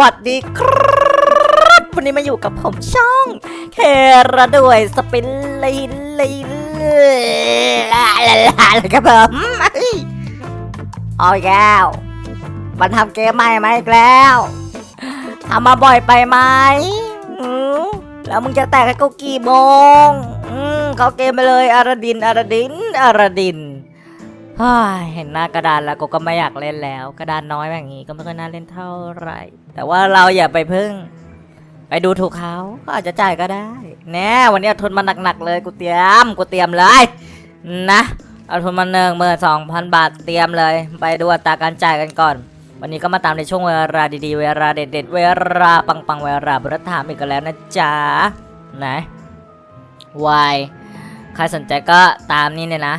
วัสดีครับวันนี้มาอยู่กับผมช่องเคระด้วยสปินลีลีลาลาลาครับผมเอ้ยเอาอีกแล้วมันทำเกมใหม่ไหมอีกแล้วทำมาบ่อยไปไหมแล้วมึงจะแตกให้กูกี่โมงเขาเกมไปเลยอาราดินอาราดินอาราดิน เห็นหน้ากระดานแล้วกูก็ไม่อยากเล่นแล้ว กระดานน้อยแบบนี้ก็ไม่ค่อยน่าเล่นเท่าไหร่ แต่ว่าเราอย่าไปพึ่ง ไปดูถูกเขาก็อาจจะจ่ายก็ได้ แน่วันนี้เอาทุนมาหนักๆเลยกูเตรียมกูเตรียมเลยนะเอาทุนมาหนึ่งหมื่นสองพันบาทเตรียมเลย ไปดูอัตราการจ่ายกันก่อน วันนี้ก็มาตามในช่วงเวลาดีๆ เวลาเด็ดๆ เวลาปังๆ เวลาบรถถามอีกแล้วนะจ๊ะไหนวายใครสนใจก็ตามนี่เลยนะ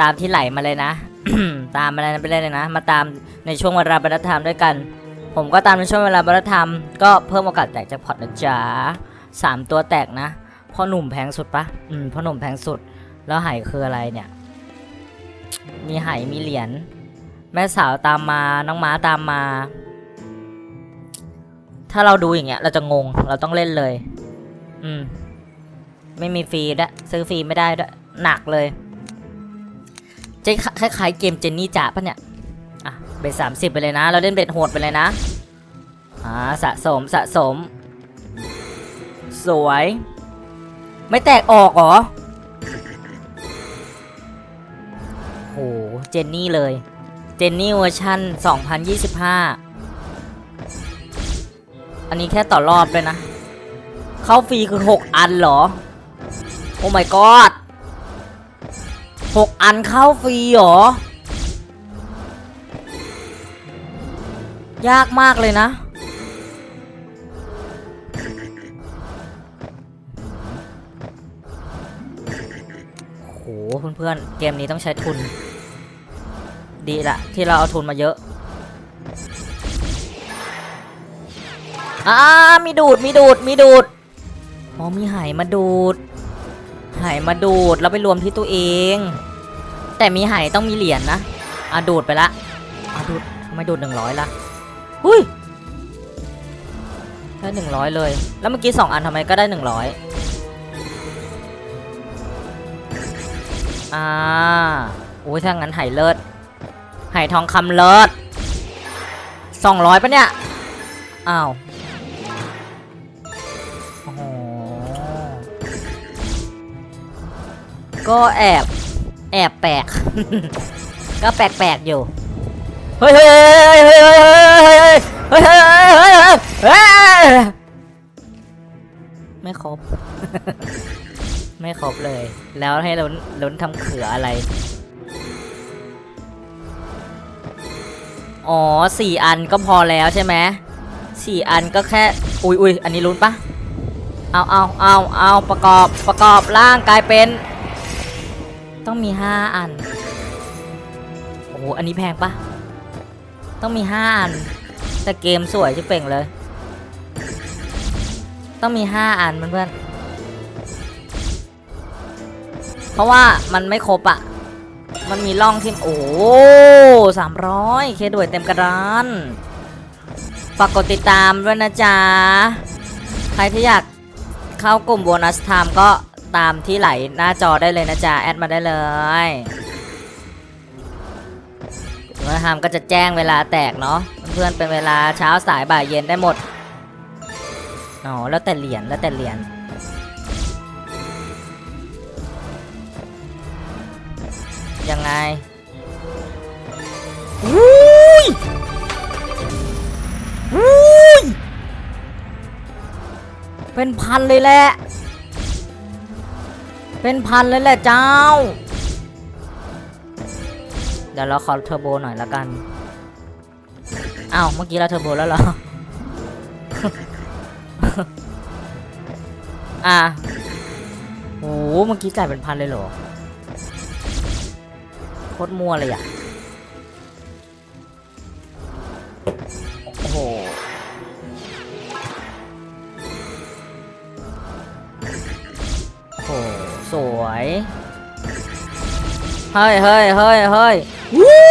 ตามที่ไหลมาเลยนะ ตามมาเลยไปเลยนะ มาตามในช่วงเวลาบรรทัดธรรมด้วยกัน ผมก็ตามในช่วงเวลาบรรทัดธรรมก็เพิ่มโอกาสแตกจากพอตนะจ๊ะสามตัวแตกนะพ่อหนุ่มแพงสุดปะอืมพ่อหนุ่มแพงสุด แล้วไหคืออะไรเนี่ย มีไหมีเหรียญแม่สาวตามมาน้องม้าตามมา ถ้าเราดูอย่างเงี้ย เราจะงงเราต้องเล่นเลย อืม ไม่มีฟรีด้วยซื้อฟรีไม่ได้ด้วยหนักเลย จะคล้ายๆเกมเจนนี่จ๋าปะเนี่ย อะ เบ็ดสามสิบไปเลยนะ เราเล่นเบ็ดโหดไปเลยนะ อ่า สะสมสะสม สวย ไม่แตกออกหรอ โห เจนนี่เลย เจนนี่เวอร์ชัน2025 อันนี้แค่ต่อรอบเลยนะ เข้าฟรีคือ 6 อันเหรอ โอ้ my god หกอันเข้าฟรีหรอ ยากมากเลยนะ โห เพื่อนๆ เกมนี้ต้องใช้ทุน ดีละที่เราเอาทุนมาเยอะอ่ามีดูด มีดูด มีดูด อ๋อ มีไหมาดูด ไหมาดูดแล้วไปรวมที่ตัวเอง แต่มีไหต้องมีเหรียญนะอะดูดไปละอะดูดทำไมดูดหนึ่งร้อยละหุ้ยได้หนึ่งร้อยเลย แล้วเมื่อกี้สองอันทำไมก็ได้หนึ่งร้อยอ่าโอ้ยถ้างั้นไหเลิศไหทองคำเลิศสองร้อยปะเนี่ย อ้าว ก็แอบแอบแปลก ก็แปลกแปกอยู่ เฮ้ยเฮ้ยเฮ้ยเฮ้ยเฮ้ยเฮ้ยไม่ครบ ไม่ครบเลย แล้วให้ล้นล้นทำเขืออะไร อ๋อสี่อันก็พอแล้วใช่ไหมสี่อันก็แค่ อุ้ยอุ้ยอันนี้ลุ้นปะเอาเอาเอาเอาประกอบประกอบร่างกลายเป็น ต้องมีห้าอัน โอ้โห อันนี้แพงปะต้องมีห้าอัน แต่เกมสวยชิบเป่งเลย ต้องมีห้าอันเพื่อนๆเพราะว่ามันไม่ครบอะมันมีร่องที่โอ้สามร้อยเคด้วยเต็มกระดานฝากกดติดตามด้วยนะจ๊ะ ใครที่อยากเข้ากลุ่มโบนัสไทม์ก็ ตามที่ไหลหน้าจอได้เลยนะจ๊ะ แอดมาได้เลยเมื่อทำก็จะแจ้งเวลาแตกเนาะเพื่อนเป็นเวลาเช้าสายบ่ายเย็นได้หมดอ๋อแล้วแต่เหรียญแล้วแต่เหรียญยังไงอุ้ยอุ้ยเป็นพันเลยแหละ เป็นพันเลยแหละเจ้า เดี๋ยวเราขอเทอร์โบหน่อยละกันอ้าวเมื่อกี้เราเทอร์โบแล้วเหรอ อะโหเมื่อกี้จ่ายเป็นพันเลยเหรอ โคตรมัวเลยอะ เฮ้ยเฮ้ยเฮ้ยเฮ้ยวู้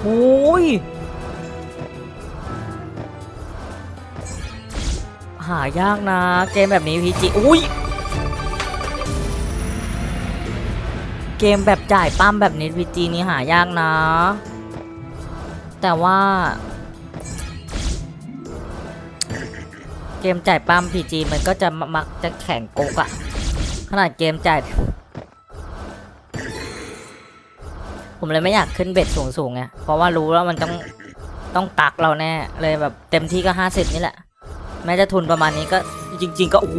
โอ้ยหายากนะ เกมแบบนี้พีจีอุ้ยเกมแบบจ่ายปั้มแบบนี้พีจีนี้หายากนะ แต่ว่า เกมจ่ายปั้มพีจีมันก็จะมักจะแข่งโกกอะ ขนาดเกมจ่ายผมเลยไม่อยากขึ้นเบ็ดสูงๆไงเพราะว่ารู้แล้วมันต้องต้องตักเราแน่เลยแบบเต็มที่ก็ห้าสิบนี่แหละ แม้จะทุนประมาณนี้ก็จริง ๆ ก็โอ้โห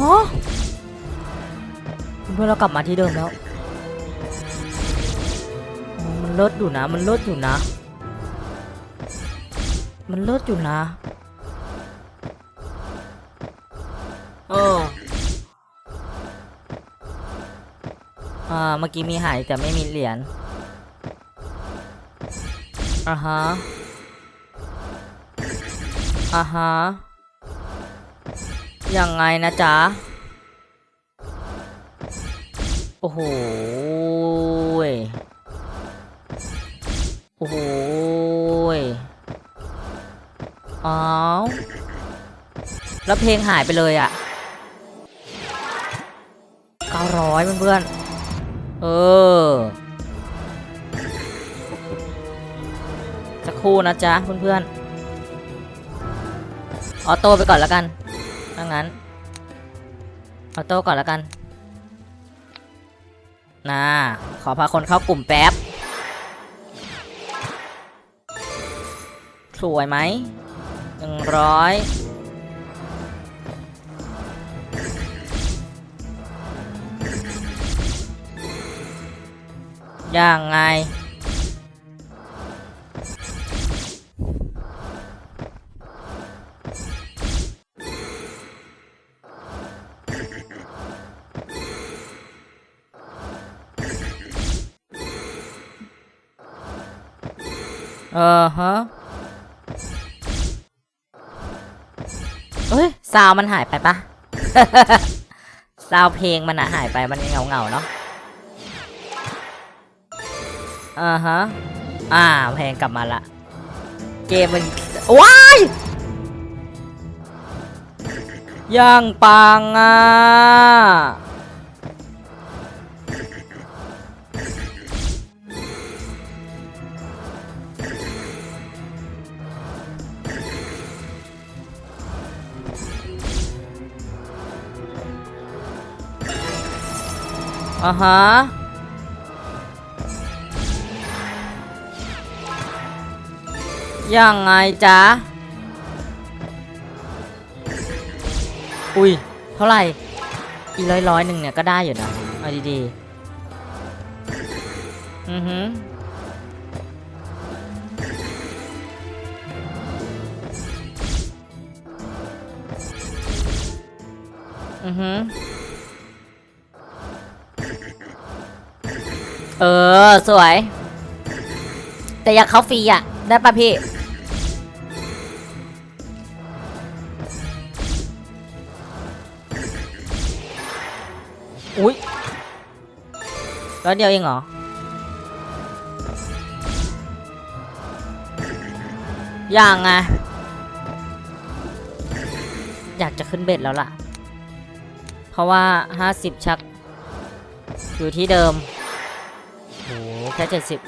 ฮะเพื่อนเรากลับมาที่เดิมแล้วมันลิศอยู่นะ มันลิศอยู่นะ มันลิศอยู่นะ อ่าเมื่อกี้มีหายแต่ไม่มีเหรียญอ่าฮะอ่าฮะยังไงนะจ๊ะ โอ้โหโอ้โหอ้าวแล้วเพลงหายไปเลยอะเก้าร้อยเพื่อนๆ เออ สักครู่นะจ๊ะเพื่อนๆ ออโต้ไปก่อนแล้วกันถ้างั้น ออโต้ก่อนแล้วกันนะขอพาคนเข้ากลุ่มแป๊บ สวยไหมหนึ่งร้อย ยังไง เออฮะเอ้ย ซาวมันหายไปปะ ซาวเพลงมันอะหายไปมันเงาเงาเนาะ อ่าฮะ อ่าเพลงกลับมาละ เกมมันว้ายย่างปังอะอ่าฮะ ยังไงจ๊ะ อุ้ย เท่าไหร่ อีร้อยร้อยหนึ่งเนี่ยก็ได้อยู่นะ เอาดีๆ อือหืออือหือเออ สวย แต่อยากเข้าฟรีอะ ได้ป่ะพี่ อุ๊ยร้อยเดียวเองเหรอ อย่างไงอยากจะขึ้นเบ็ดแล้วล่ะ เพราะว่า 50 ชัก อยู่ที่เดิมโหแค่เจ็ดสิบ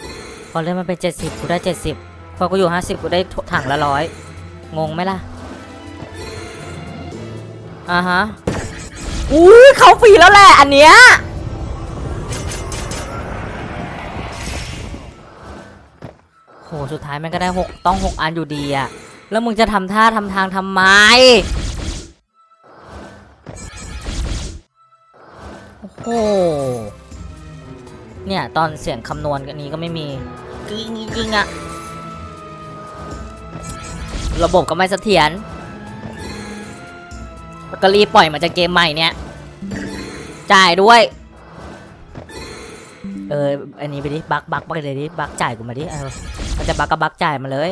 พอเลื่อนมาเป็นเจ็ดสิบกูได้เจ็ดสิบพอกูอยู่ห้าสิบกูได้ถังละร้อยงงไหมล่ะ อ่าฮะ อุ้ยเขาฟรีแล้วแหละอันเนี้ยโหสุดท้ายมันก็ได้หกต้องหกอันอยู่ดีอะแล้วมึงจะทำท่าทำทางทำไมโอ้โหเนี่ย ตอนเสียงคำนวณกันนี้ก็ไม่มีจริงจริงอะระบบก็ไม่เสถียร ก็รีบปล่อยมาจากเกมใหม่เนี่ยจ่ายด้วย เออ อันนี้ไปดิ บักบักบักเลยดิ บักจ่ายกูมาดิเออมันจะบักก็บักจ่ายมาเลย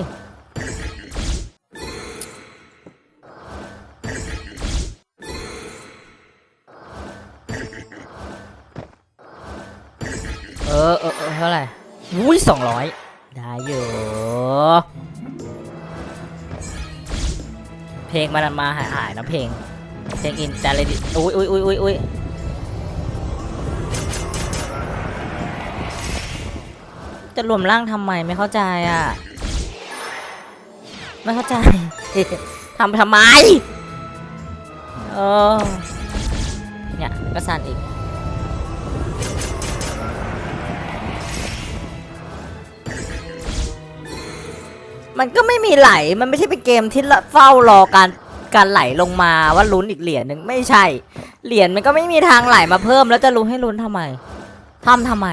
อเออเออเท่าไหร่อุ้ยสองร้อยได้อยู่เพลงมันมาหายๆนะเพลง เพลงอินแต่เลยดิอุ้ยอุ้ยอุ้ยอุ้ยอุ้ยจะรวมร่างทำไมไม่เข้าใจอะ ไม่เข้าใจทำทำไมเออเนี่ยก็สั่นอีกมันก็ไม่มีไหล มันไม่ใช่เป็นเกมที่เฝ้ารอการ การไหลลงมาว่าลุ้นอีกเหรียญหนึ่งไม่ใช่ เหรียญมันก็ไม่มีทางไหลมาเพิ่ม แล้วจะลุ้นให้ลุ้นทำไมทำทำไม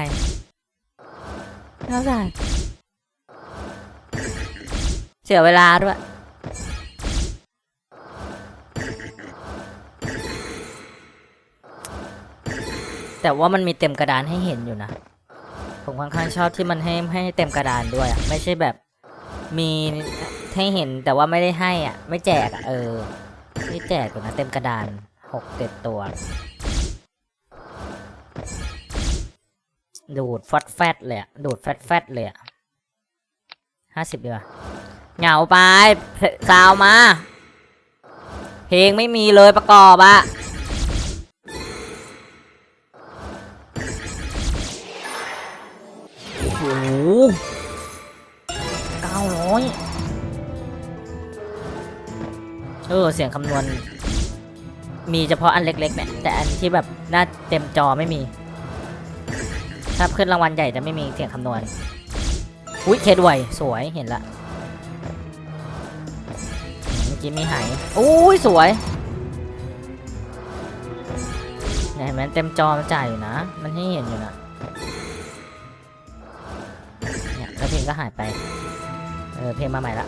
ไม่เข้าใจเสียเวลาด้วยแต่ว่ามันมีเต็มกระดานให้เห็นอยู่นะ ผมค่อนข้างชอบที่มันให้ให้เต็มกระดานด้วย ไม่ใช่แบบมี ให้เห็นแต่ว่าไม่ได้ให้อะ ไม่แจกอะเออไม่แจกอยู่นะเต็มกระดานหกเจ็ดตัว ดูดฟัดแฟดเลยอะดูดแฟดแฟดเลยอะห้าสิบดีกว่าเหงาไปซาวมา เพลงไม่มีเลยประกอบอะโอ้โหเก้าร้อย เออเสียงคำนวณ มีเฉพาะอันเล็กๆเนี่ยแต่อันที่แบบหน้าเต็มจอไม่มี ถ้าขึ้นรางวัลใหญ่จะไม่มีเสียงคำนวณอุ้ยเคดไวสวยเห็นละเมื่อกี้มีหายอุ้ยสวยเนี่ยเห็นไหมเต็มจอมันจ่ายอยู่นะ มันให้เห็นอยู่นะเนี่ยแล้วเพลงก็หายไป เออเพลงมาใหม่ละ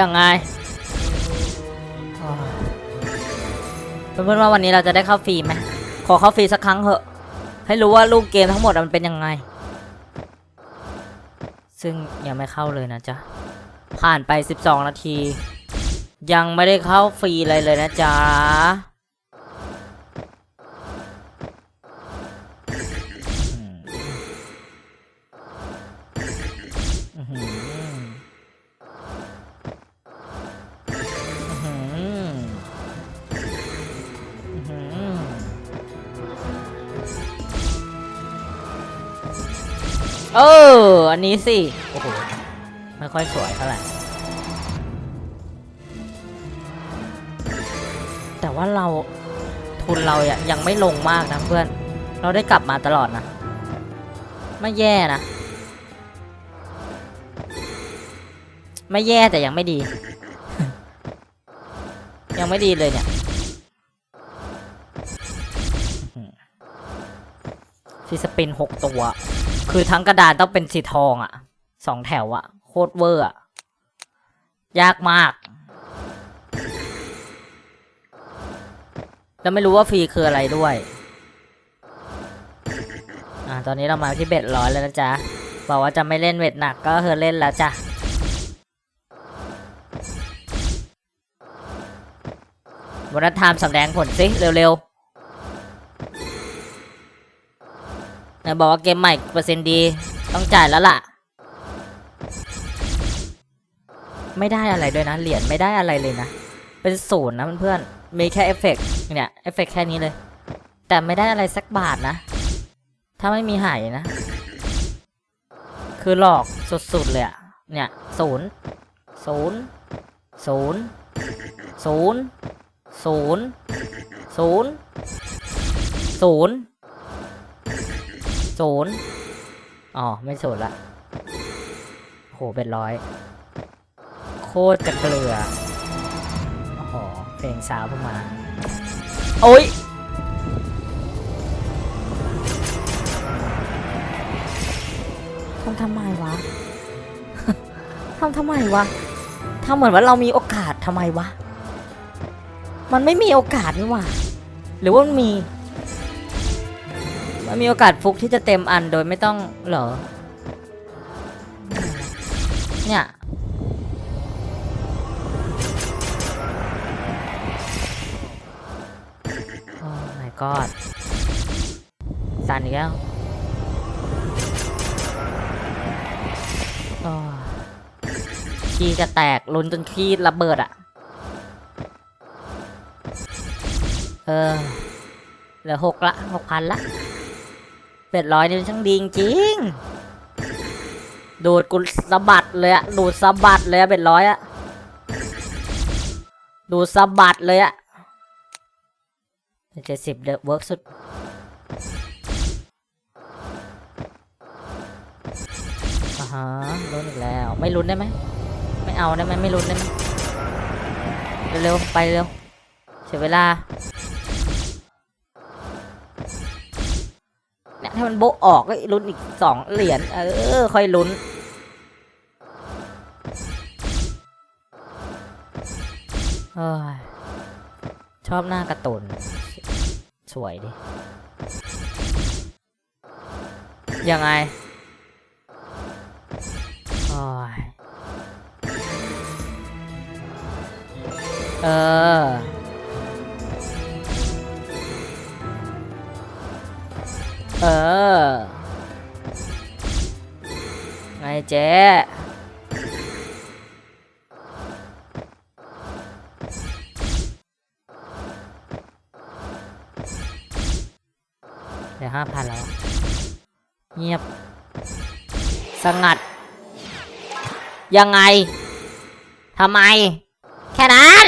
ยังไงโอ้ยเพื่อนๆว่าวันนี้เราจะได้เข้าฟรีไหมขอเข้าฟรีสักครั้งเถอะ ให้รู้ว่าลูกเกมทั้งหมดมันเป็นยังไง ซึ่งยังไม่เข้าเลยนะจ๊ะ ผ่านไป 12 นาที ยังไม่ได้เข้าฟรีเลยเลยนะจ๊ะ เออ อันนี้สิ โอ้โห ไม่ค่อยสวยเท่าไหร่ แต่ว่าเราทุนเราอะยังไม่ลงมากนะเพื่อน เราได้กลับมาตลอดนะ ไม่แย่นะ ไม่แย่แต่ยังไม่ดี ยังไม่ดีเลยเนี่ยฟีสปินหกตัว คือทั้งกระดานต้องเป็นสีทองอะ่ะสองแถวอะ่ะ โคตรเวอร์อะยากมาก แล้วไม่รู้ว่าฟรีคืออะไรด้วย อ่า ตอนนี้เรามาที่เบ็ดร้อยแล้วนะจ๊ะ บอกว่าจะไม่เล่นเบ็ดหนักก็คือเล่นแล้วจ้ะวันนัทามสำแดงผลสิเร็วๆ ไหนบอกว่าเกมใหม่เปอร์เซ็นต์ดี ต้องจ่ายแล้วล่ะ ไม่ได้อะไรด้วยนะ เหรียญไม่ได้อะไรเลยนะ เป็นศูนย์นะเพื่อนๆ มีแค่เอฟเฟกต์เนี่ยเอฟเฟกต์แค่นี้เลย แต่ไม่ได้อะไรสักบาทนะ ถ้าไม่มีหายนะ คือหลอกสุดๆเลยอะเนี่ยศูนย์ศูนย์ศูนย์ศูนย์ศูนย์ศูนย์ศูนย์ ศูนย์อ๋อ ไม่ศูนย์ละโหเป็นร้อย โคตรจะเกลือโอ้โหเพลงสาวเพิ่งมา โอ้ยทำทำไมวะ ทำทำไมวะทำเหมือนว่าเรามีโอกาสทำไมวะ มันไม่มีโอกาสนี่หว่า หรือว่ามันมี มันมีโอกาสฟุกที่จะเต็มอันโดยไม่ต้องเหรอ เนี่ย โอ้ my god ตันอีกแล้วขี้จะแตกลุ้นจนขี้ระเบิดอะเออ เหลือหกละหกพันละ เป็ดร้อยนี่ช่างดีจริงๆดูดกูสะบัดเลยอะดูดสะบัดเลยอะเป็ดร้อยอะดูดสะบัดเลยอะเจ็ดสิบเดอะเวิร์กสุดอ่าฮะลุ้นอีกแล้ว ไม่ลุ้นได้ไหม ไม่เอาได้ไหมไม่ลุ้นได้ไหมเร็วๆไปเร็วเสียเวลา ถ้ามันโบะออกก็ลุ้นอีกสองเหรียญเออ ค่อยลุ้นเอ้ยชอบหน้ากร์ตูนสวยดิ ยังไงโอ้ยเออ เออ ไงเจ๊เดี๋ยวห้าพันแล้ว เงียบ สงัด ยังไง ทำไม แค่นั้น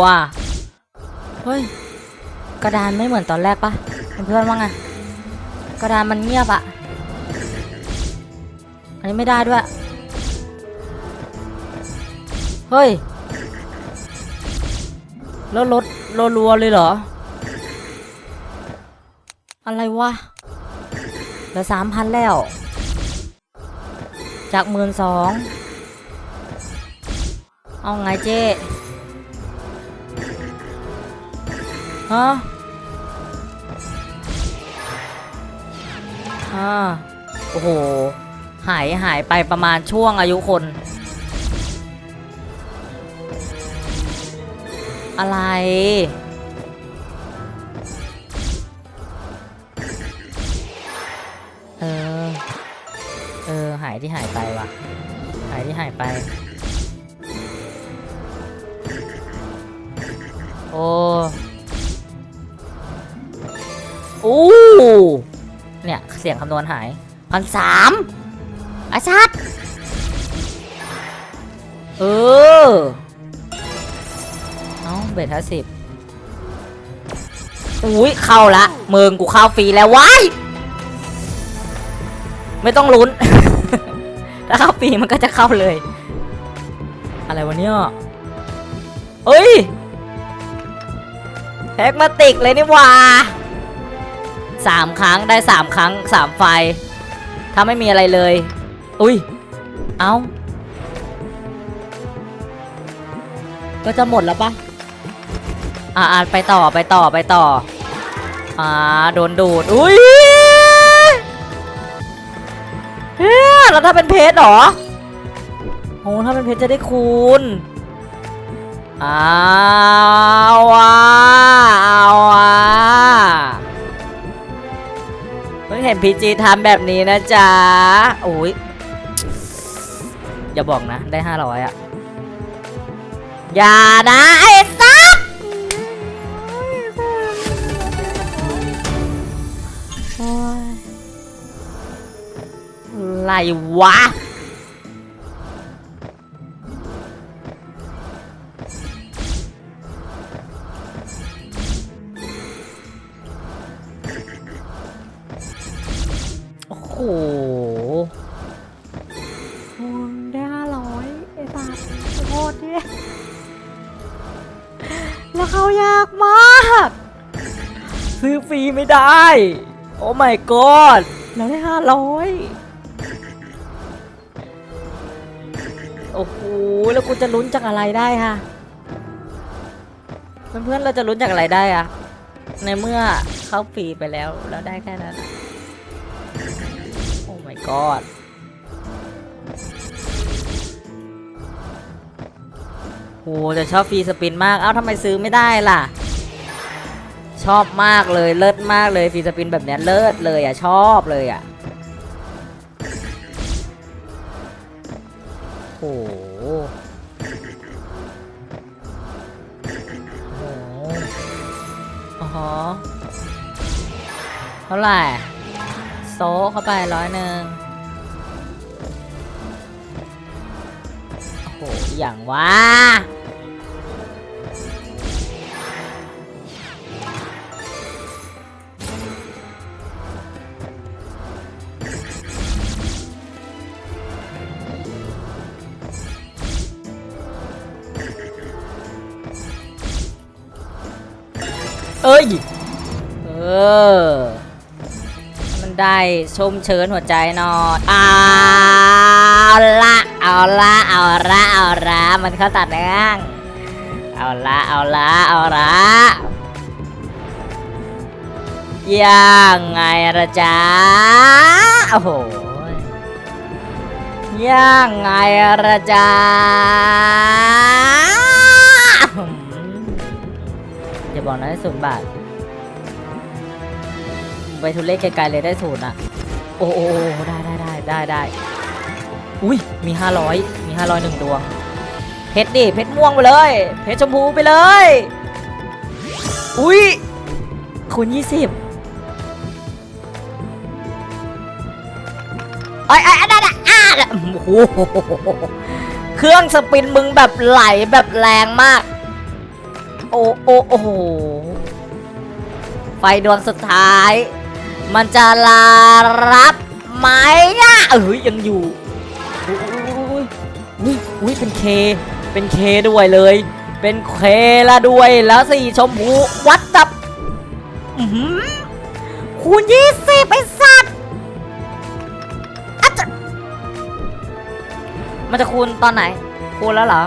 รัวเฮ้ยกระดานไม่เหมือนตอนแรกปะเพื่อนว่าไงกระดานมันเงียบอะอันนี้ไม่ได้ด้วย เฮ้ยแล้วรถรัวๆเลยเหรอ อะไรวะเหลือสามพันแล้ว จากหมื่นสอง เอาไงเจ๊ ฮะอ่าโอ้โห หายหายไปประมาณช่วงอายุคน อะไร เออ เออ หายที่หายไปว่ะหายที่หายไป โอ้ อ้เนี่ยเสียงคำนวณหายพันสามอาชัดเออเอาเบ็ดห้าสิบอุ้ยเข้าละเมืองกูเข้าฟรีแล้วว้ายไม่ต้องลุ้น ถ้าเข้าฟรีมันก็จะเข้าเลย อะไรวะเนี่ยเอ้ยแฮกมาติกเลยนี่ว่า สามครั้งได้สามครั้งสามไฟถ้าไม่มีอะไรเลย อุ้ย เอาก็จะหมดแล้วปะอ่าอ่าไปต่อไปต่อไปต่อ อ่า โดนดูด อุ้ยเฮ้ยแล้วถ้าเป็นเพชรเหรอ โอ้ถ้าเป็นเพชรจะได้คูณเอาว่ะเอาว เห็นพีจีทำแบบนี้นะจ๊ะโอ้ยอย่าบอกนะ ได้ห้าร้อยอะอย่านะไอ้สัสไรวะ หโอ้ยได้ห้าร้อยไอ้สัสโคตรเนี่ยแล้วเขายากมาก ซื้อฟรีไม่ได้ โอ้ my god เราได้ห้าร้อยโอ้โห แล้วกูจะลุ้นจากอะไรได้คะเพื่อนๆ เราจะลุ้นจากอะไรได้อะในเมื่อเข้าฟรีไปแล้วแล้วได้แค่นั้น god โหจะชอบฟรีสปินมาก เอ้าทำไมซื้อไม่ได้ล่ะ ชอบมากเลย เลิศมากเลยฟรีสปินแบบเนี้ยเลิศเลยอะ ชอบเลยอะโอ้โหอ้โหอ๋อเท่าไหร่โซเข้าไปร้อยหนึ่ง อย่างว่าเอ้ย เออ มันได้ชมเชิญหัวใจหนอยเอาละ เอาละเอาละเอาละมันเข้าตัดเนื้องเอาละเอาละเอาละยังไงละจ๊ะโอ้โหยังไงละจ๊ะอย่าบอกนะได้ศูนย์บาทไปทุเล่ไกลๆเลยได้ศูนย์อะโอ้โอ้โอ้ได้ได้ได้ได้ได้ อุ้ยมีห้าร้อยมีห้าร้อยหนึ่งดวง เพชรดิเพชรม่วงไปเลย เพชรชมพูไปเลย อุ้ยคูณยี่สิบไอ้ไอ้ไอ้ได้ได้อ่าโอ้โหเครื่องสปินมึงแบบไหลแบบแรงมาก โอ้โอ้โอ้โหไฟดวงสุดท้าย มันจะลารับไหมอะเอ้ยยังอยู่ อุ้ยเป็นเค เป็นเคด้วยเลย เป็นเคละด้วยแล้วสี่ชมพูวัดจับคูณยี่สิบไอ้สัตว์มันจะคูณตอนไหน คูณแล้วเหรอ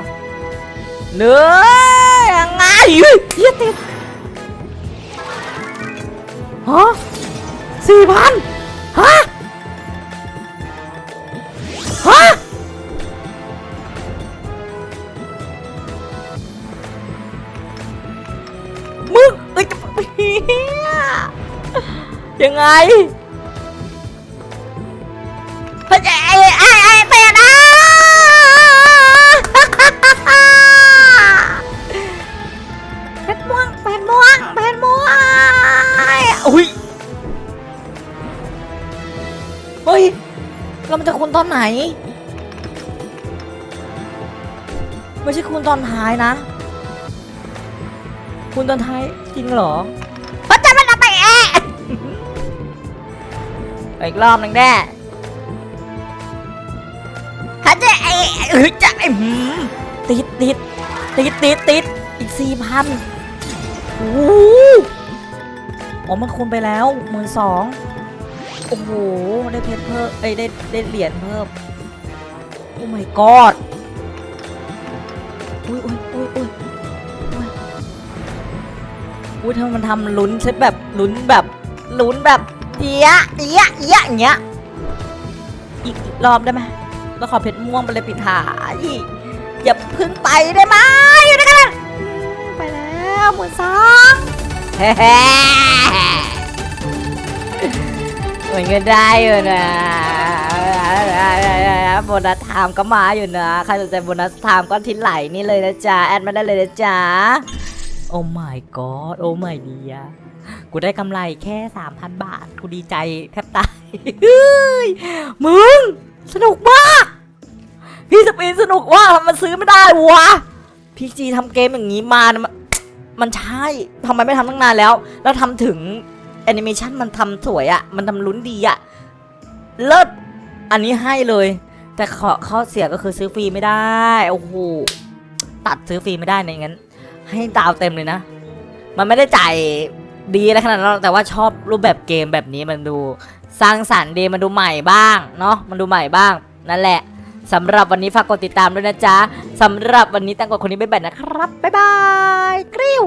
เนื้อยังไงอุ้ยเหี้ยติดฮะสี่พันฮะ ฮะ ยยังไงเฮ้ยไอ้ไอ้ไอ้ไอ้เป็ดอะเป็ดม่วงเป็ดม่วงเป็ดม่วงอุ้ยเฮ้ยแล้วมันจะคูณตอนไหน ไม่ใช่คูณตอนท้ายนะคูณตอนท้ายจริงเหรอ อีกรอบหนึ่งแน่ฮัจจะไอ้เฮ้ยจะไอ้หืมติดติดติดติดติดอีกสี่พันโอ้โหอ๋อมันคูณไปแล้วหมื่นสองโอ้โห ได้เพชรเพิ่มเอ้ยได้ได้เหรียญเพิ่ม โอ้ my god อุ้ยอุ้ยอุ้ยอุ้ยอุ้ยอุ้ยถ้ามันทำลุ้นใช่แบบลุ้นแบบลุ้นแบบ เอียะเอียะเอียะอย่างเงี้ยอีกอีกรอบได้ไหมแล้วขอเพชรม่วงไปเลยปิดท้ายอย่าพึ่งไปได้ไหมอยู่ด้วยกันไปแล้วหมื่นสองเฮ้มันก็ได้อยู่นะโบนัสไทม์ก็มาอยู่นะใครสนใจโบนัสไทม์ก็ทิ้งไหลนี่เลยนะจ๊ะ แอดมาได้เลยนะจ๊ะ โอ้ my god โอ้ my dear กูได้กำไรแค่3,000บาท กูดีใจแทบตายเฮ้ยมึง สนุกมาก พี่สปีนสนุกว่ามันซื้อไม่ได้วะพี่จีทำเกมอย่างนี้มานะมันใช่ทำไมไม่ทำตั้งนานแล้ว แล้วทำถึงแอนิเมชันมันทำสวยอะมันทำลุ้นดีอะ่ะเลิศอันนี้ให้เลย แต่ขอข้อเสียก็คือซื้อฟรีไม่ได้ โอ้โห ตัดซื้อฟรีไม่ได้ในงั้น ให้ดาวเต็มเลยนะ มันไม่ได้จ่าย ดีอะไรขนาดนั้นหรอกแต่ว่าชอบรูปแบบเกมแบบนี้มันดูสร้างสรรค์ดีมันดูใหม่บ้างเนาะมันดูใหม่บ้าง นั่นแหละสำหรับวันนี้ฝากกดติดตามด้วยนะจ๊ะสำหรับวันนี้ตั้งกดคนนี้บ๊ายบายนะครับบ๊ายบายกริ๊ว